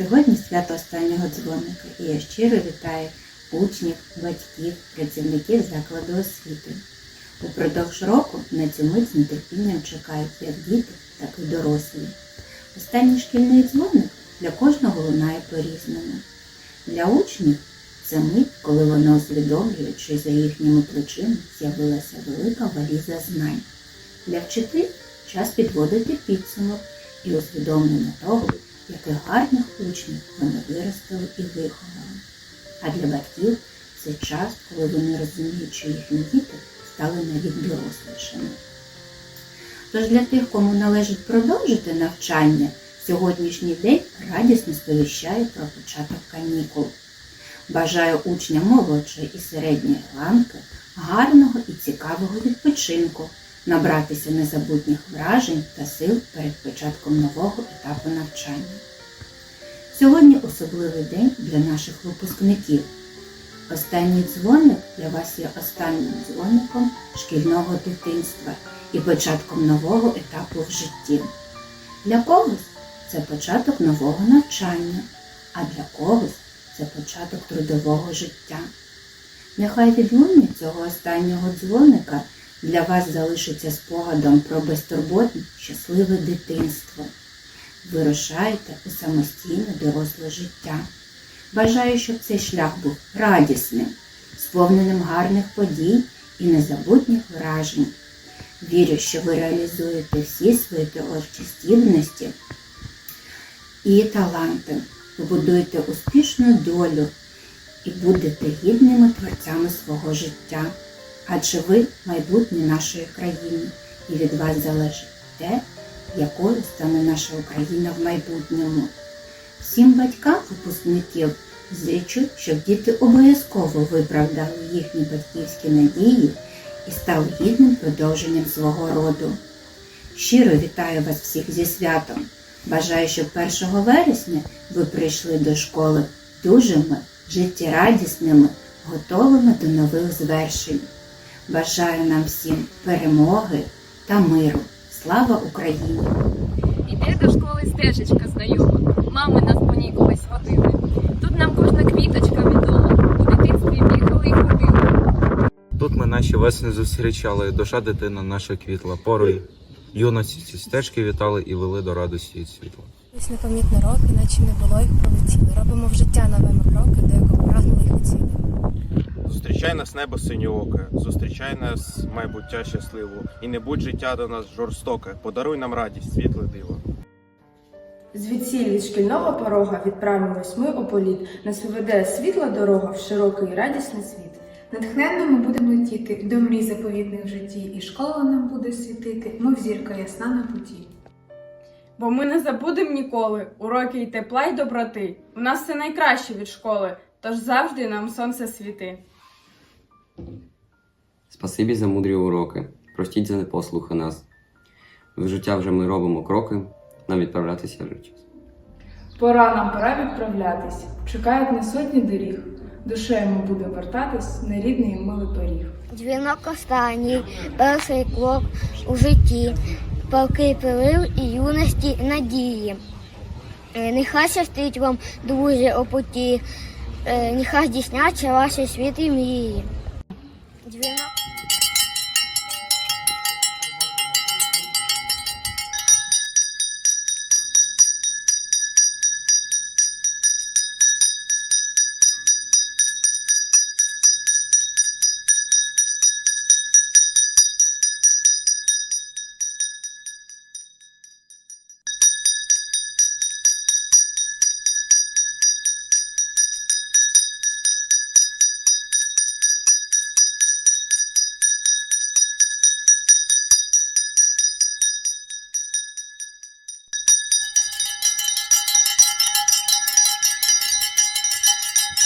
Сьогодні свято останнього дзвоника, і я щиро вітаю учнів, батьків, працівників закладу освіти. Упродовж року на цю мить з нетерпінням чекають як діти, так і дорослі. Останній шкільний дзвоник для кожного лунає по-різному. Для учнів це мить, коли вони усвідомлюють, що за їхніми плечима з'явилася велика валіза знань. Для вчителів час підводити підсумок і усвідомлення того, яких гарних учнів вони виростили і виховали. А для батьків це час, коли вони розуміють, що їхні діти стали навіть дорослішими. Тож для тих, кому належить продовжити навчання, сьогоднішній день радісно сповіщає про початок канікул. Бажаю учням молодшої і середньої ланки гарного і цікавого відпочинку, набратися незабутніх вражень та сил перед початком нового етапу навчання. Сьогодні особливий день для наших випускників. Останній дзвоник для вас є останнім дзвоником шкільного дитинства і початком нового етапу в житті. Для когось це початок нового навчання, а для когось це початок трудового життя. Нехай відлуння цього останнього дзвоника для вас залишиться спогадом про безтурботне, щасливе дитинство. Вирушайте у самостійне доросле життя. Бажаю, щоб цей шлях був радісним, сповненим гарних подій і незабутніх вражень. Вірю, що ви реалізуєте всі свої творчі здібності і таланти, побудуєте успішну долю і будете гідними творцями свого життя. Адже ви майбутнє нашої країни, і від вас залежить те, якою стане наша Україна в майбутньому. Всім батькам випускників зичу, щоб діти обов'язково виправдали їхні батьківські надії і стали гідним продовженням свого роду. Щиро вітаю вас всіх зі святом. Бажаю, щоб 1 вересня ви прийшли до школи дужими, життєрадісними, готовими до нових звершень. Бажаю нам всім перемоги та миру. Слава Україні! Іде до школи стежечка знайома, мами нас по ній колись водили. Тут нам кожна квіточка відома, у дитинстві бігали і ходили. Тут ми наші весни зустрічали, душа дитина наша квітла. Порою юності ці стежки вітали і вели до радості і світла. Ось непомітні роки, наче не було їх пролетіли. Робимо в життя новими кроки, до якого прагнули й хотіли. Зустрічай нас небо синьооке, зустрічай нас майбуття щасливо, і не будь життя до нас жорстоке, подаруй нам радість, світле диво. Звідсіль від шкільного порога відправимось ми у політ. Нас виведе світла дорога в широкий і радісний світ. Натхненно ми будемо летіти до мрій заповітних в житті, і школа нам буде світити, мов зірка ясна на путі. Бо ми не забудемо ніколи уроки й тепла й доброти. У нас все найкраще від школи, тож завжди нам сонце світи. Спасибі за мудрі уроки. Простіть за непослухи нас. В життя вже ми робимо кроки, нам відправлятися вже час. Пора нам пора відправлятись. Чекають на сотні доріг. Душею ми будемо вертатись на рідний і милий поріг. Дзвінок останній, перший крок у житті, палки пилив і юності надії. Е, Нехай щастить вам, друзі, путі, Е, нехай здійсняться ваші світи мрії. drzwiema